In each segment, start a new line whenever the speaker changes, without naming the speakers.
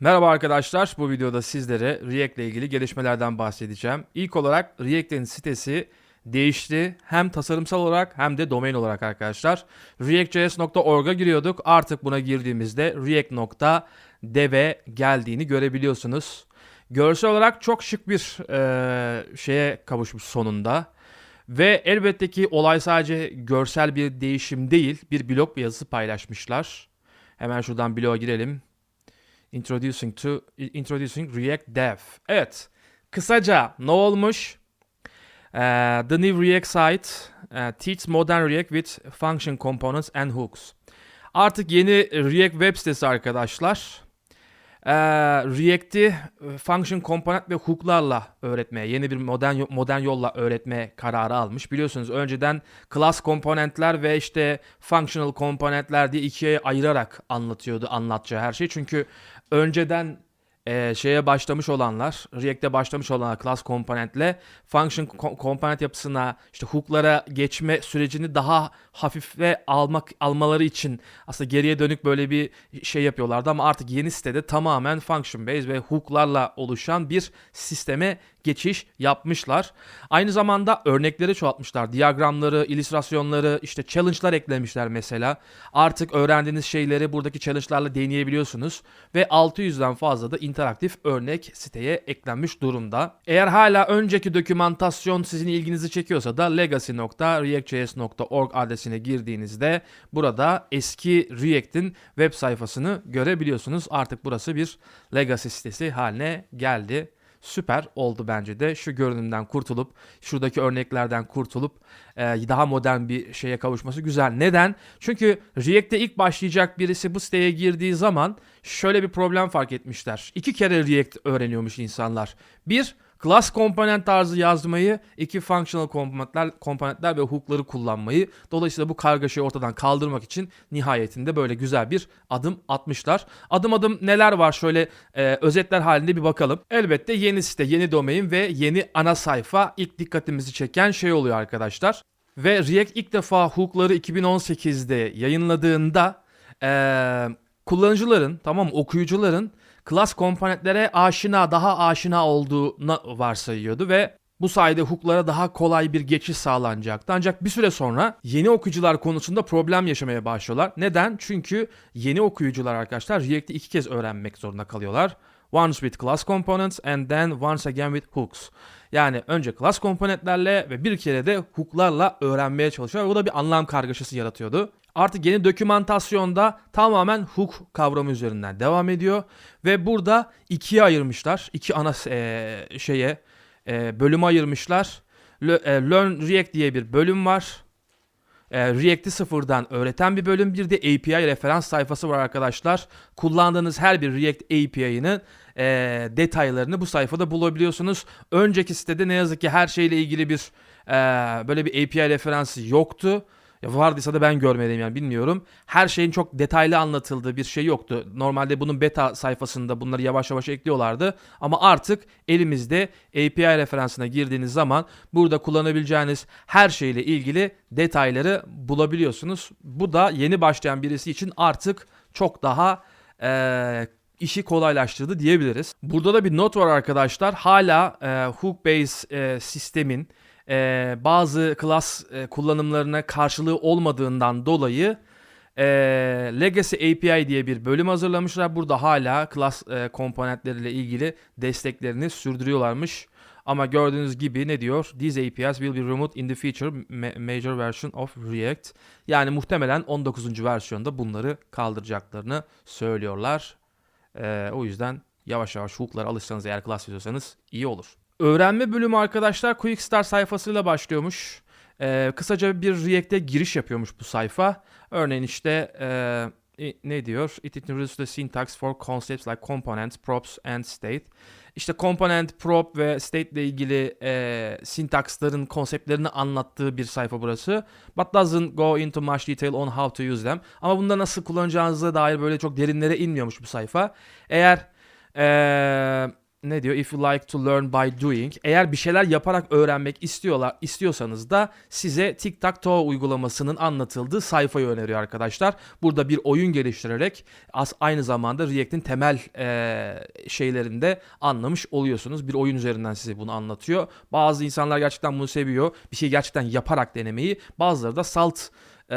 Merhaba arkadaşlar, bu videoda sizlere React ile ilgili gelişmelerden bahsedeceğim. İlk olarak React'in sitesi değişti. Hem tasarımsal olarak hem de domain olarak arkadaşlar. React.js.org'a giriyorduk. Artık buna girdiğimizde React.dev'e geldiğini görebiliyorsunuz. Görsel olarak çok şık bir eee, şeye kavuşmuş sonunda. Ve elbette ki olay sadece görsel bir değişim değil, bir blog yazısı paylaşmışlar. Hemen şuradan bloğa girelim. Introducing to introducing React Dev. Evet. Kısaca ne olmuş? Ee, the new React site uh, teaches modern React with function components and hooks. Artık yeni React web sitesi arkadaşlar. Ee, React'i e, function component ve hook'larla öğretmeye, yeni bir modern modern yolla öğretme kararı almış. Biliyorsunuz önceden class komponentler ve işte functional komponentler diye ikiye ayırarak anlatıyordu anlatacağı her şey. Çünkü önceden e, şeye başlamış olanlar, React'e başlamış olanlar class komponentle function ko- komponent yapısına işte hook'lara geçme sürecini daha hafife almak almaları için aslında geriye dönük böyle bir şey yapıyorlardı. Ama artık yeni sitede tamamen function based ve hook'larla oluşan bir sisteme geçiş yapmışlar. Aynı zamanda örnekleri çoğaltmışlar. Diyagramları, illüstrasyonları, işte challenge'lar eklemişler mesela. Artık öğrendiğiniz şeyleri buradaki challenge'larla deneyebiliyorsunuz ve 600'den fazla da interaktif örnek siteye eklenmiş durumda. Eğer hala önceki dokümantasyon sizin ilginizi çekiyorsa da legacy.reactjs.org adresine girdiğinizde burada eski React'in web sayfasını görebiliyorsunuz. Artık burası bir legacy sitesi haline geldi süper oldu bence de. Şu görünümden kurtulup, şuradaki örneklerden kurtulup e, daha modern bir şeye kavuşması güzel. Neden? Çünkü React'te ilk başlayacak birisi bu siteye girdiği zaman şöyle bir problem fark etmişler. İki kere React öğreniyormuş insanlar. Bir, class komponent tarzı yazmayı, iki functional komponentler, komponentler ve hook'ları kullanmayı. Dolayısıyla bu kargaşayı ortadan kaldırmak için nihayetinde böyle güzel bir adım atmışlar. Adım adım neler var şöyle e, özetler halinde bir bakalım. Elbette yeni site, yeni domain ve yeni ana sayfa ilk dikkatimizi çeken şey oluyor arkadaşlar. Ve React ilk defa hook'ları 2018'de yayınladığında e, kullanıcıların, tamam okuyucuların class komponentlere aşina, daha aşina olduğunu varsayıyordu ve bu sayede hook'lara daha kolay bir geçiş sağlanacaktı. Ancak bir süre sonra yeni okuyucular konusunda problem yaşamaya başlıyorlar. Neden? Çünkü yeni okuyucular arkadaşlar React'i iki kez öğrenmek zorunda kalıyorlar. Once with class components and then once again with hooks. Yani önce class komponentlerle ve bir kere de hook'larla öğrenmeye çalışıyor. Bu da bir anlam kargaşası yaratıyordu. Artık yeni dokümantasyonda tamamen hook kavramı üzerinden devam ediyor. Ve burada ikiye ayırmışlar. İki ana eee, şeye e, bölüme ayırmışlar. Le- e, Learn React diye bir bölüm var. E, React'i sıfırdan öğreten bir bölüm. Bir de API referans sayfası var arkadaşlar. Kullandığınız her bir React API'nin e, detaylarını bu sayfada bulabiliyorsunuz. Önceki sitede ne yazık ki her şeyle ilgili bir e, böyle bir API referansı yoktu. Ya vardıysa da ben görmedim yani bilmiyorum. Her şeyin çok detaylı anlatıldığı bir şey yoktu. Normalde bunun beta sayfasında bunları yavaş yavaş ekliyorlardı. Ama artık elimizde API referansına girdiğiniz zaman burada kullanabileceğiniz her şeyle ilgili detayları bulabiliyorsunuz. Bu da yeni başlayan birisi için artık çok daha eee işi kolaylaştırdı diyebiliriz. Burada da bir not var arkadaşlar. Hala e, hook base e, sistemin e, bazı class e, kullanımlarına karşılığı olmadığından dolayı e, Legacy API diye bir bölüm hazırlamışlar. Burada hala class e, komponentleriyle ilgili desteklerini sürdürüyorlarmış. Ama gördüğünüz gibi ne diyor? These APIs will be removed in the future ma- major version of React. Yani muhtemelen 19. versiyonda bunları kaldıracaklarını söylüyorlar. Ee, o yüzden yavaş yavaş hook'lara alışsanız eğer class yazıyorsanız iyi olur. Öğrenme bölümü arkadaşlar Quick Start sayfasıyla başlıyormuş. Ee, kısaca bir React'e giriş yapıyormuş bu sayfa. Örneğin işte e, ne diyor? It introduces the syntax for concepts like components, props and state. İşte component, prop ve state ile ilgili e, syntaxların konseptlerini anlattığı bir sayfa burası. But doesn't go into much detail on how to use them. Ama bunda nasıl kullanacağınıza dair böyle çok derinlere inmiyormuş bu sayfa. Eğer e, ne diyor? If you like to learn by doing. Eğer bir şeyler yaparak öğrenmek istiyorlar istiyorsanız da size TikTok uygulamasının anlatıldığı sayfayı öneriyor arkadaşlar. Burada bir oyun geliştirerek as aynı zamanda React'in temel eee şeylerini de anlamış oluyorsunuz. Bir oyun üzerinden size bunu anlatıyor. Bazı insanlar gerçekten bunu seviyor. Bir şey gerçekten yaparak denemeyi. Bazıları da salt e,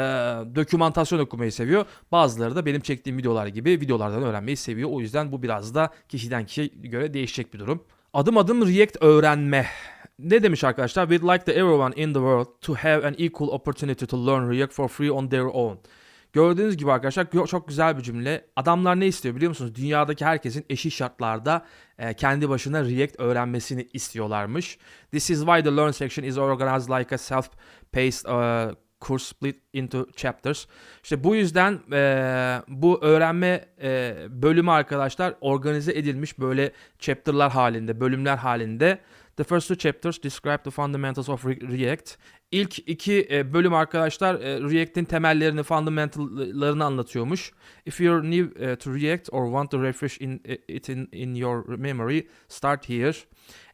dokümantasyon okumayı seviyor. Bazıları da benim çektiğim videolar gibi videolardan öğrenmeyi seviyor. O yüzden bu biraz da kişiden kişiye göre değişecek bir durum. Adım adım React öğrenme. Ne demiş arkadaşlar? We'd like the everyone in the world to have an equal opportunity to learn React for free on their own. Gördüğünüz gibi arkadaşlar çok güzel bir cümle. Adamlar ne istiyor biliyor musunuz? Dünyadaki herkesin eşit şartlarda e, kendi başına React öğrenmesini istiyorlarmış. This is why the learn section is organized like a self-paced uh, course split into chapters. İşte bu yüzden e, bu öğrenme e, bölümü arkadaşlar organize edilmiş böyle chapter'lar halinde, bölümler halinde. The first two chapters describe the fundamentals of Re- React. İlk iki e, bölüm arkadaşlar e, React'in temellerini, fundamental'larını anlatıyormuş. If you're new e, to React or want to refresh in, it in, in your memory, start here.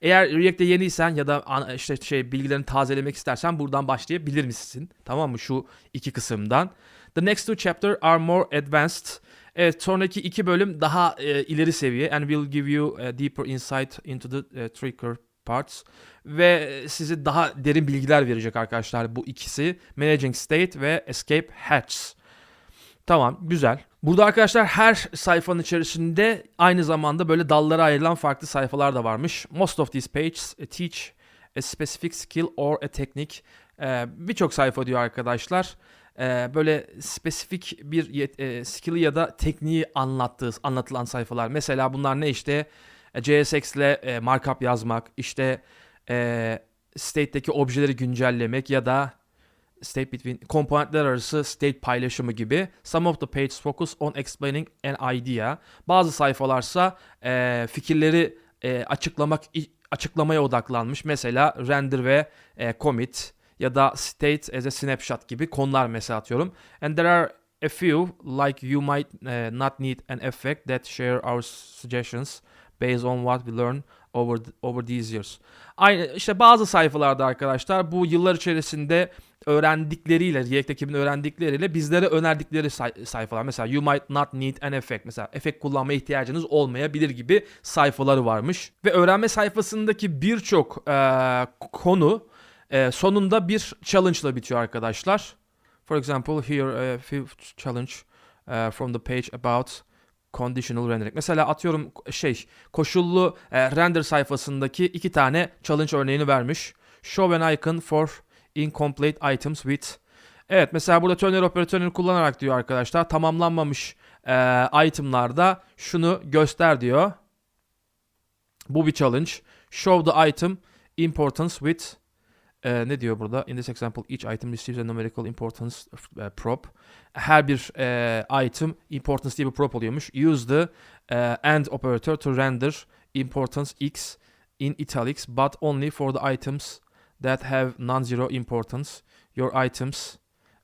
Eğer React'te yeniysen ya da işte şey bilgilerini tazelemek istersen buradan başlayabilir misin? Tamam mı? Şu iki kısımdan. The next two chapter are more advanced. Evet sonraki iki bölüm daha e, ileri seviye and will give you a deeper insight into the e, trigger parts ve size daha derin bilgiler verecek arkadaşlar bu ikisi. Managing State ve Escape Hatches. Tamam güzel. Burada arkadaşlar her sayfanın içerisinde aynı zamanda böyle dallara ayrılan farklı sayfalar da varmış. Most of these pages teach a specific skill or a technique. Ee, Birçok sayfa diyor arkadaşlar. Böyle spesifik bir e, skill'i ya da tekniği anlattığı anlatılan sayfalar. Mesela bunlar ne işte? E, JSX ile e, markup yazmak, işte e, state'deki objeleri güncellemek ya da state between komponentler arası state paylaşımı gibi. Some of the pages focus on explaining an idea. Bazı sayfalarsa e, fikirleri e, açıklamak açıklamaya odaklanmış. Mesela render ve e, commit ya da state as a snapshot gibi konular mesela atıyorum. And there are a few like you might eh, not need an effect that share our suggestions based on what we learn over over these years. Aynı işte bazı sayfalarda arkadaşlar bu yıllar içerisinde öğrendikleriyle React ekibinin öğrendikleriyle bizlere önerdikleri say- sayfalar. Mesela you might not need an effect. Mesela efekt kullanmaya ihtiyacınız olmayabilir gibi sayfaları varmış. Ve öğrenme sayfasındaki birçok eee, konu eee, sonunda bir challenge ile bitiyor arkadaşlar. For example, here a fifth challenge uh, from the page about conditional rendering. Mesela atıyorum şey koşullu e, render sayfasındaki iki tane challenge örneğini vermiş. Show an icon for incomplete items with Evet mesela burada turner operatörünü kullanarak diyor arkadaşlar tamamlanmamış e, itemlarda şunu göster diyor. Bu bir challenge. Show the item importance with e, ne diyor burada? In this example each item receives a numerical importance e, prop. Her bir e, item importance diye bir prop oluyormuş. Use the e, AND operator to render importance x in italics but only for the items that have non-zero importance. Your items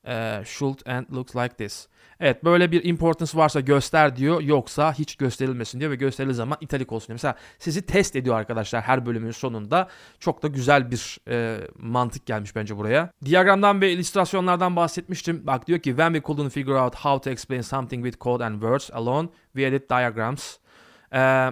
e, should and looks like this. Evet böyle bir importance varsa göster diyor yoksa hiç gösterilmesin diyor ve gösterildiği zaman italik olsun diyor. Mesela sizi test ediyor arkadaşlar her bölümün sonunda. Çok da güzel bir e, mantık gelmiş bence buraya. Diyagramdan ve illüstrasyonlardan bahsetmiştim. Bak diyor ki when we couldn't figure out how to explain something with code and words alone we added diagrams. Ee,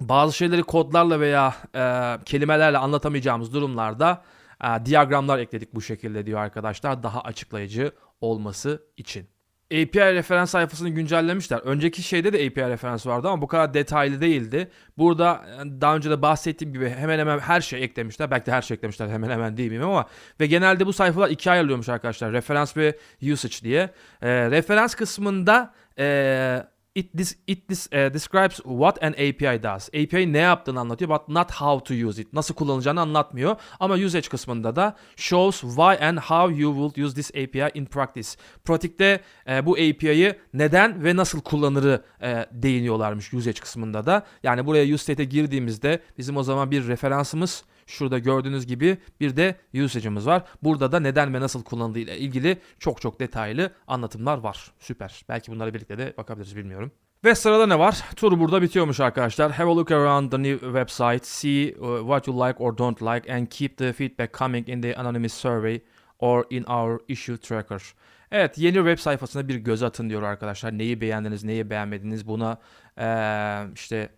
bazı şeyleri kodlarla veya e, kelimelerle anlatamayacağımız durumlarda e, diyagramlar ekledik bu şekilde diyor arkadaşlar. Daha açıklayıcı olması için. API referans sayfasını güncellemişler. Önceki şeyde de API referans vardı ama bu kadar detaylı değildi. Burada e, daha önce de bahsettiğim gibi hemen hemen her şey eklemişler. Belki de her şey eklemişler hemen hemen değil miyim ama ve genelde bu sayfalar ikiye ayrılıyormuş arkadaşlar. Referans ve usage diye. E, referans kısmında e, it, dis, it dis, e, describes what an API does. API ne yaptığını anlatıyor but not how to use it. Nasıl kullanılacağını anlatmıyor. Ama usage kısmında da shows why and how you will use this API in practice. Pratikte e, bu API'yi neden ve nasıl kullanırı e, değiniyorlarmış usage kısmında da. Yani buraya use state'e girdiğimizde bizim o zaman bir referansımız Şurada gördüğünüz gibi bir de usage'ımız var. Burada da neden ve nasıl kullanıldığı ile ilgili çok çok detaylı anlatımlar var. Süper. Belki bunlara birlikte de bakabiliriz bilmiyorum. Ve sırada ne var? Tur burada bitiyormuş arkadaşlar. Have a look around the new website, see uh, what you like or don't like and keep the feedback coming in the anonymous survey or in our issue tracker. Evet yeni web sayfasına bir göz atın diyor arkadaşlar. Neyi beğendiniz, neyi beğenmediniz buna eee, işte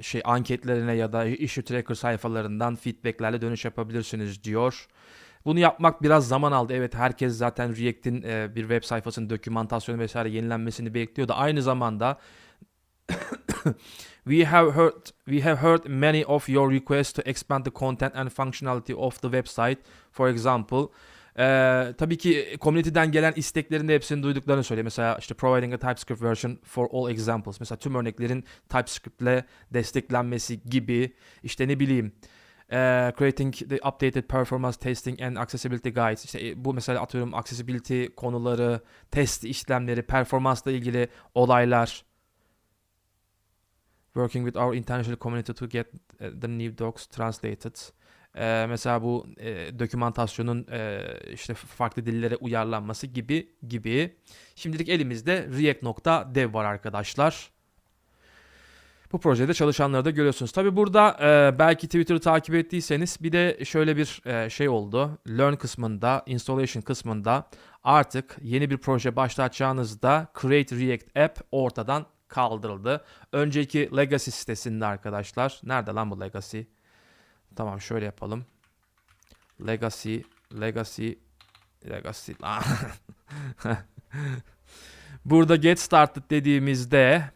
şey anketlerine ya da issue tracker sayfalarından feedbacklerle dönüş yapabilirsiniz diyor. Bunu yapmak biraz zaman aldı. Evet herkes zaten React'in e, bir web sayfasının dokümantasyonu vesaire yenilenmesini bekliyordu. Aynı zamanda we have heard we have heard many of your requests to expand the content and functionality of the website. For example, Ee, tabii ki community'den gelen isteklerin de hepsini duyduklarını söylüyor. Mesela işte providing a TypeScript version for all examples. Mesela tüm örneklerin TypeScript'le desteklenmesi gibi. işte ne bileyim e, creating the updated performance testing and accessibility guides. İşte e, bu mesela atıyorum accessibility konuları, test işlemleri, performansla ilgili olaylar. Working with our international community to get eh, the new docs translated. Ee, mesela bu e, dokümantasyonun e, işte farklı dillere uyarlanması gibi gibi. Şimdilik elimizde React.dev var arkadaşlar. Bu projede çalışanları da görüyorsunuz. Tabi burada e, belki Twitter'ı takip ettiyseniz bir de şöyle bir e, şey oldu. Learn kısmında, installation kısmında artık yeni bir proje başlatacağınızda Create React App ortadan kaldırıldı. Önceki Legacy sitesinde arkadaşlar. Nerede lan bu Legacy? Tamam şöyle yapalım. Legacy, Legacy, Legacy. Burada get started dediğimizde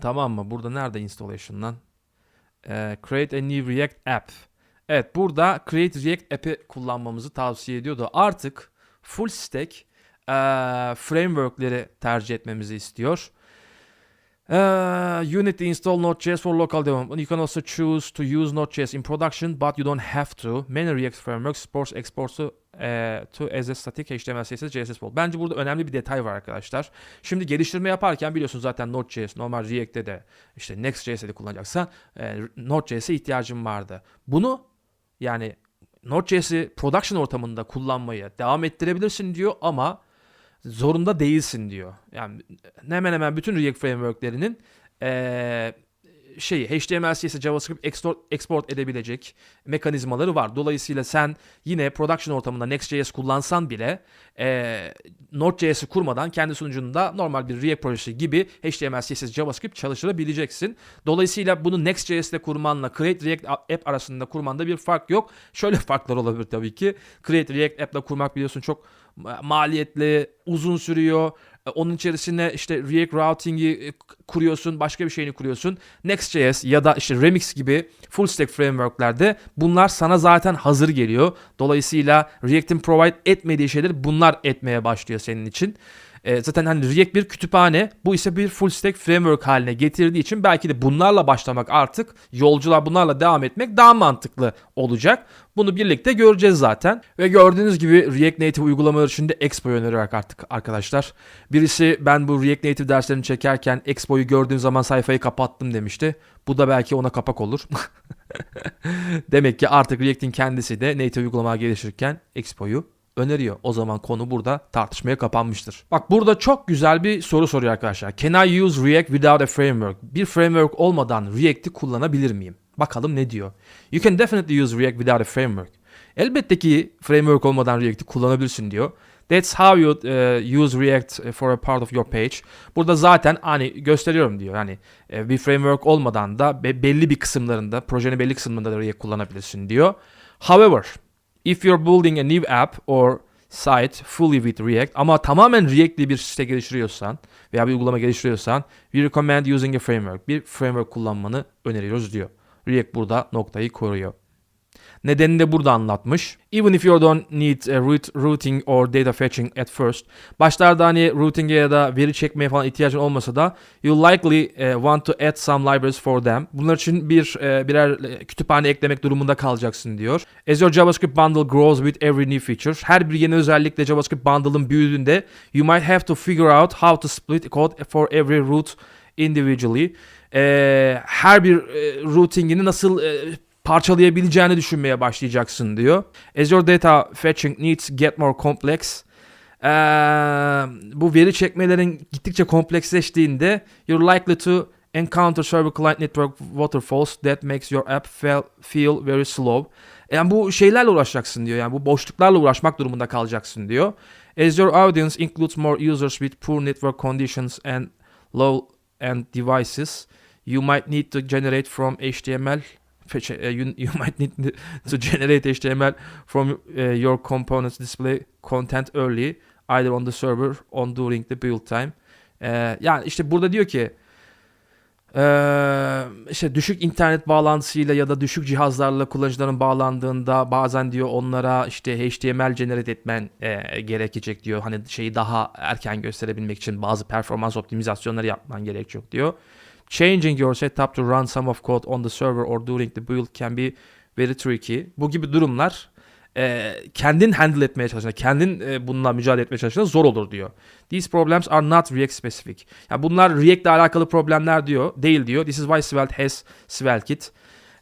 tamam mı? Burada nerede installation lan? Ee, create a new React app. Evet burada Create React app'i kullanmamızı tavsiye ediyordu. Artık full stack ee, framework'leri tercih etmemizi istiyor. Uh, Unity install Node.js for local development. You can also choose to use Node.js in production, but you don't have to. Many React frameworks supports exports to, uh, to as a static HTML, CSS, CSS file. Bence burada önemli bir detay var arkadaşlar. Şimdi geliştirme yaparken biliyorsunuz zaten Node.js, normal React'te de işte Next.js'e de kullanacaksan e, Node.js'e ihtiyacım vardı. Bunu yani Node.js'i production ortamında kullanmayı devam ettirebilirsin diyor ama zorunda değilsin diyor. Yani hemen hemen bütün React frameworklerinin ee, şeyi HTML, CSS, JavaScript export, export edebilecek mekanizmaları var. Dolayısıyla sen yine production ortamında Next.js kullansan bile e, Node.js'i kurmadan kendi sunucunda normal bir React projesi gibi HTML, CSS, JavaScript çalıştırabileceksin. Dolayısıyla bunu Next.js'te kurmanla Create React App arasında kurmanda bir fark yok. Şöyle farklar olabilir tabii ki. Create React App'la kurmak biliyorsun çok maliyetli, uzun sürüyor. E, onun içerisine işte React Routing'i e, kuruyorsun, başka bir şeyini kuruyorsun. Next.js ya da işte Remix gibi full stack framework'lerde bunlar sana zaten hazır geliyor. Dolayısıyla React'in provide etmediği şeyleri bunlar etmeye başlıyor senin için. E, zaten hani React bir kütüphane, bu ise bir full stack framework haline getirdiği için belki de bunlarla başlamak artık yolcular bunlarla devam etmek daha mantıklı olacak. Bunu birlikte göreceğiz zaten. Ve gördüğünüz gibi React Native uygulamaları için de Expo öneriyor artık arkadaşlar. Birisi ben bu React Native derslerini çekerken Expo'yu gördüğüm zaman sayfayı kapattım demişti. Bu da belki ona kapak olur. Demek ki artık React'in kendisi de native uygulama geliştirirken Expo'yu öneriyor. O zaman konu burada tartışmaya kapanmıştır. Bak burada çok güzel bir soru soruyor arkadaşlar. Can I use React without a framework? Bir framework olmadan React'i kullanabilir miyim? Bakalım ne diyor. You can definitely use React without a framework. Elbette ki framework olmadan React'i kullanabilirsin diyor. That's how you uh, use React for a part of your page. Burada zaten hani gösteriyorum diyor. Yani e, bir framework olmadan da belli bir kısımlarında, projenin belli kısımlarında da React kullanabilirsin diyor. However, if you're building a new app or site fully with React ama tamamen React'li bir site geliştiriyorsan veya bir uygulama geliştiriyorsan we recommend using a framework. Bir framework kullanmanı öneriyoruz diyor. React burada noktayı koruyor. Nedenini de burada anlatmış. Even if you don't need a root, routing or data fetching at first. Başlarda hani routing'e ya da veri çekmeye falan ihtiyacın olmasa da you likely uh, want to add some libraries for them. Bunlar için bir uh, birer uh, kütüphane eklemek durumunda kalacaksın diyor. As your JavaScript bundle grows with every new feature. Her bir yeni özellikle JavaScript bundle'ın büyüdüğünde you might have to figure out how to split code for every root individually. Her bir routing'ini nasıl parçalayabileceğini düşünmeye başlayacaksın diyor. Your data fetching needs get more complex, Ee, bu veri çekmelerin gittikçe kompleksleştiğinde you're likely to encounter server client network waterfalls that makes your app feel, feel very slow. Yani bu şeylerle uğraşacaksın diyor. Yani bu boşluklarla uğraşmak durumunda kalacaksın diyor. As your audience includes more users with poor network conditions and low end devices, you might need to generate from HTML you, you might need to generate HTML from uh, your components display content early either on the server on during the build time. Ee, yani işte burada diyor ki ee, işte düşük internet bağlantısıyla ya da düşük cihazlarla kullanıcıların bağlandığında bazen diyor onlara işte HTML generate etmen e, gerekecek diyor. Hani şeyi daha erken gösterebilmek için bazı performans optimizasyonları yapman gerekecek diyor. Changing your setup to run some of code on the server or during the build can be very tricky. Bu gibi durumlar e, kendin handle etmeye çalıştığında, kendin e, bununla mücadele etmeye çalıştığında zor olur diyor. These problems are not React specific. Yani bunlar React ile alakalı problemler diyor, değil diyor. This is why Svelte has SvelteKit,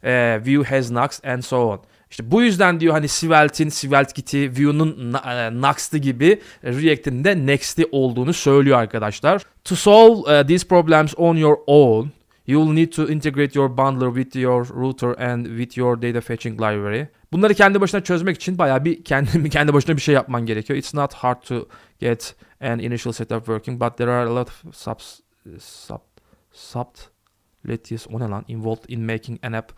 e, Vue has Nux and so on. İşte bu yüzden diyor hani Svelte'in, SvelteKit'i, Vue'nun e, Nux'tı gibi React'in de Next'i olduğunu söylüyor arkadaşlar. To solve uh, these problems on your own, you will need to integrate your bundler with your router and with your data fetching library. Bunları kendi başına çözmek için bayağı bir kendi kendi başına bir şey yapman gerekiyor. It's not hard to get an initial setup working, but there are a lot of subs, sub, subtleties o ne lan? involved in making an app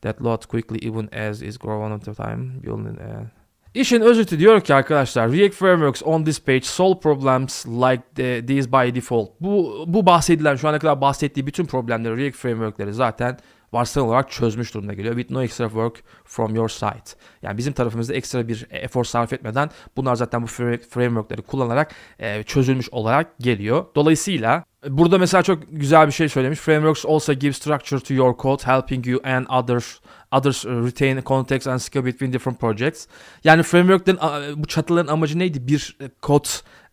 that loads quickly even as is growing over time. You'll need, uh, İşin özeti diyor ki arkadaşlar React Frameworks on this page solve problems like the, these by default. Bu, bu bahsedilen şu ana kadar bahsettiği bütün problemleri React Framework'leri zaten varsayılan olarak çözmüş durumda geliyor. With no extra work from your side. Yani bizim tarafımızda ekstra bir efor sarf etmeden bunlar zaten bu framework'leri kullanarak e, çözülmüş olarak geliyor. Dolayısıyla burada mesela çok güzel bir şey söylemiş. Frameworks also give structure to your code helping you and others others retain context and scope between different projects. Yani framework'lerin bu çatıların amacı neydi? Bir e, kod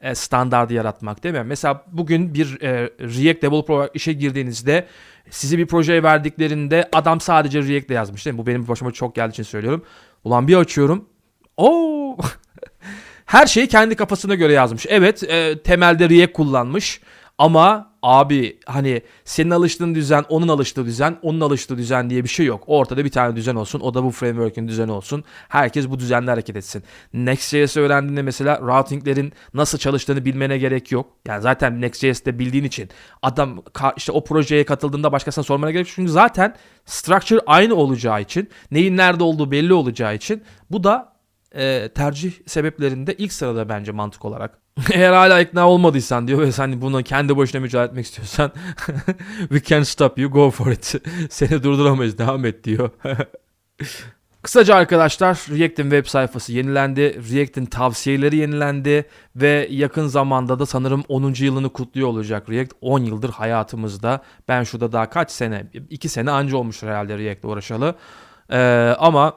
e, standardı yaratmak değil mi? Mesela bugün bir e, React developer olarak işe girdiğinizde size bir projeye verdiklerinde adam sadece React'le yazmış değil mi? Bu benim başıma çok geldiği için söylüyorum. Ulan bir açıyorum. Oo! Her şeyi kendi kafasına göre yazmış. Evet e, temelde React kullanmış. Ama abi hani senin alıştığın düzen, onun alıştığı düzen, onun alıştığı düzen diye bir şey yok. Ortada bir tane düzen olsun. O da bu framework'ün düzeni olsun. Herkes bu düzenle hareket etsin. Next.js'i öğrendiğinde mesela routinglerin nasıl çalıştığını bilmene gerek yok. Yani zaten Next.js'te bildiğin için adam işte o projeye katıldığında başkasına sormana gerek yok. Çünkü zaten structure aynı olacağı için, neyin nerede olduğu belli olacağı için bu da e, tercih sebeplerinde ilk sırada bence mantık olarak. Eğer hala ikna olmadıysan diyor ve sen bunu kendi başına mücadele etmek istiyorsan we can stop you go for it. Seni durduramayız devam et diyor. Kısaca arkadaşlar React'in web sayfası yenilendi. React'in tavsiyeleri yenilendi ve yakın zamanda da sanırım 10. yılını kutluyor olacak React. 10 yıldır hayatımızda. Ben şurada daha kaç sene? 2 sene anca olmuştur herhalde React'le uğraşalı. Ee, ama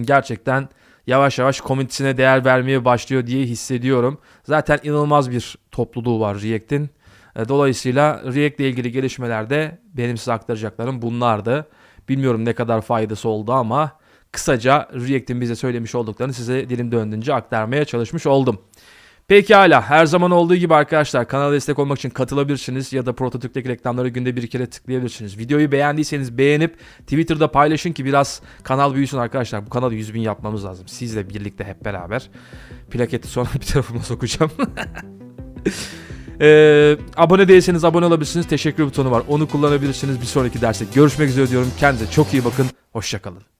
gerçekten yavaş yavaş komünitesine değer vermeye başlıyor diye hissediyorum. Zaten inanılmaz bir topluluğu var React'in. E, dolayısıyla React ile ilgili gelişmelerde benim size aktaracaklarım bunlardı. Bilmiyorum ne kadar faydası oldu ama kısaca React'in bize söylemiş olduklarını size dilim döndüğünce aktarmaya çalışmış oldum. Pekala her zaman olduğu gibi arkadaşlar kanala destek olmak için katılabilirsiniz ya da prototipteki reklamları günde bir kere tıklayabilirsiniz. Videoyu beğendiyseniz beğenip Twitter'da paylaşın ki biraz kanal büyüsün arkadaşlar. Bu kanalı 100 bin yapmamız lazım. Sizle birlikte hep beraber. Plaketi sonra bir tarafıma sokacağım. Ee, abone değilseniz abone olabilirsiniz. Teşekkür butonu var. Onu kullanabilirsiniz. Bir sonraki derste görüşmek üzere diyorum. Kendinize çok iyi bakın. Hoşçakalın.